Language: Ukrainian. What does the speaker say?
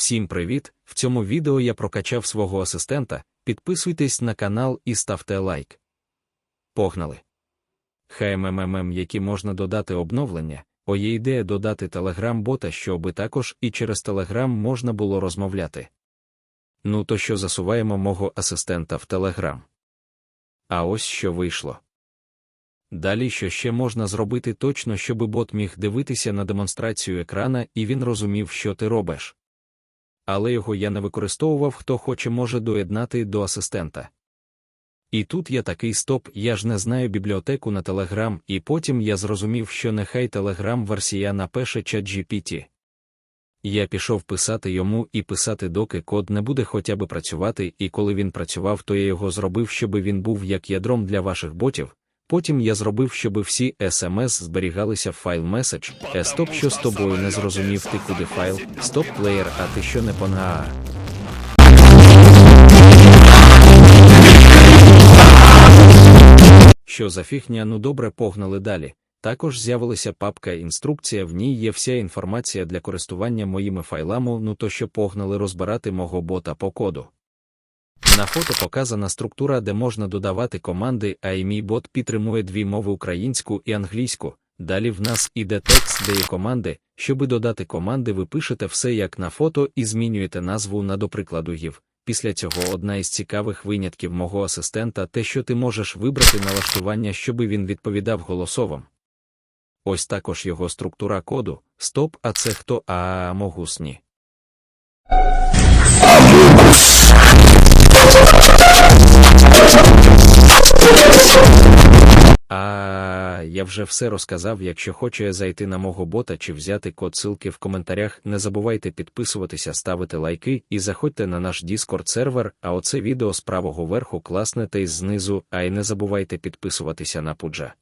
Всім привіт! В цьому відео я прокачав свого асистента. Підписуйтесь на канал і ставте лайк. Погнали! ХМММ, які можна додати обновлення. О, є ідея додати телеграм-бота, щоби також і через телеграм можна було розмовляти. Ну то що засуваємо мого асистента в телеграм. А ось що вийшло. Далі що ще можна зробити точно, щоби бот міг дивитися на демонстрацію екрана і він розумів, що ти робиш. Але його я не використовував, хто хоче може доєднати до асистента. І тут я такий стоп, я ж не знаю бібліотеку на Телеграм, і потім я зрозумів, що нехай Телеграм версія напише чат GPT. Я пішов писати йому і писати, доки код не буде хоча б працювати, і коли він працював, то я його зробив, щоб він був як ядром для ваших ботів. Потім я зробив, щоб всі SMS зберігалися в файл меседж. Е, стоп, що з тобою не зрозумів ти куди файл, стоп плеєр, а ти що не понгаа. Що за фігня, ну добре погнали далі. Також з'явилася папка інструкція, в ній є вся інформація для користування моїми файлами, ну то що погнали розбирати мого бота по коду. На фото показана структура, де можна додавати команди, а і мій бот підтримує дві мови українську і англійську. Далі в нас іде текст, де є команди. Щоби додати команди, ви пишете все як на фото і змінюєте назву на до прикладу гів. Після цього одна із цікавих винятків мого асистента те, що ти можеш вибрати налаштування, щоби він відповідав голосовим. Ось також його структура коду. Стоп, а це хто а могусні. А я вже все розказав. Якщо хоче зайти на мого бота чи взяти код ссылки в коментарях, не забувайте підписуватися, ставити лайки і заходьте на наш Discord сервер. А оце відео з правого верху класне та й знизу, а й не забувайте підписуватися на пуджа.